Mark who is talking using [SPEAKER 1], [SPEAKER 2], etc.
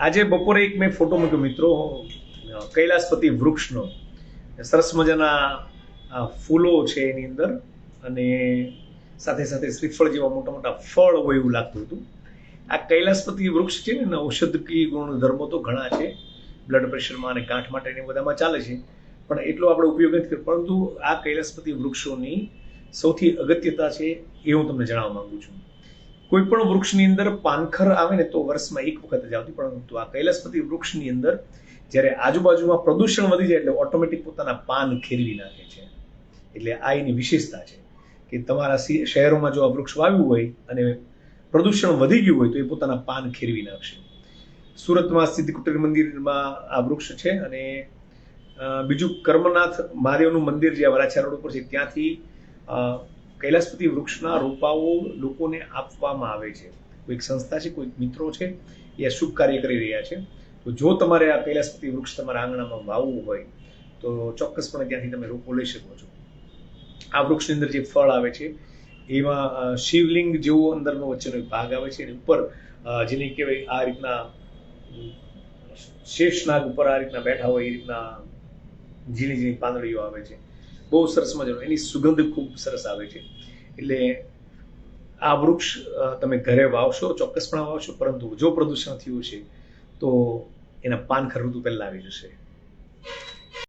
[SPEAKER 1] આજે બપોરે એક મેં ફોટો મૂક્યો, મિત્રો. કૈલાસપતિ વૃક્ષનો. સરસ મજાના ફૂલો છે એની અંદર. અને સાથે સાથે શ્રીફળ જેવા મોટા મોટા ફળ હોય એવું લાગતું હતું. આ કૈલાસપતિ વૃક્ષ છે ને એના ઔષધકીય ગુણધર્મો તો ઘણા છે. બ્લડ પ્રેશરમાં અને ગાંઠ માટે ને બધામાં ચાલે છે. પણ એટલો આપણે ઉપયોગ નથી કર્યો. પરંતુ આ કૈલાસપતિ વૃક્ષોની સૌથી અગત્યતા છે એ હું તમને જણાવવા માંગુ છું. કોઈ પણ વૃક્ષની અંદર પાનખર આવે ને તો વર્ષમાં એક વખત જ આવતી. પરંતુ આ કૈલાસપતિ વૃક્ષની અંદર જ્યારે આજુબાજુમાં પ્રદૂષણ વધી જાય એટલે ઓટોમેટિક પોતાના પાન ખેરવી નાખે છે. એટલે આ એની વિશેષતા છે કે તમારા શહેરોમાં જો આ વૃક્ષ વાવ્યું હોય અને પ્રદૂષણ વધી ગયું હોય તો એ પોતાના પાન ખેરવી નાખશે. સુરતમાં સિદ્ધકુટર મંદિરમાં આ વૃક્ષ છે અને બીજું કર્મનાથ મહાદેવનું મંદિર જે વરાછા રોડ ઉપર છે ત્યાંથી કૈલાસપતિ વૃક્ષના રોપાઓ લોકોને આપવામાં આવે છે. કોઈક સંસ્થા છે, કોઈક મિત્રો છે, એ શુભ કાર્ય કરી રહ્યા છે. તો જો તમારે આ કૈલાસપતિ વૃક્ષ તમારા આંગણામાં વાવવું હોય, તો ચોક્કસપણે ત્યાંથી તમે રોપો લઈ શકો છો. આ વૃક્ષની અંદર જે ફળ આવે છે, એમાં શિવલિંગ જેવો અંદરનો વચ્ચેનો એક ભાગ આવે છે, અને ઉપર જેને કહેવાય આ રીતના, શેષનાગ ઉપર આ રીતના બેઠા હોય, એ રીતના, ઝીણી ઝીણી પાંદડીઓ આવે છે. બહુ સરસ મજાનો. એની સુગંધ ખૂબ સરસ આવે છે. એટલે આ વૃક્ષ તમે ઘરે વાવશો, ચોક્કસપણે વાવશો, પરંતુ જો પ્રદૂષણ થયું છે, તો એના પાન ખરું પહેલાં આવી જશે.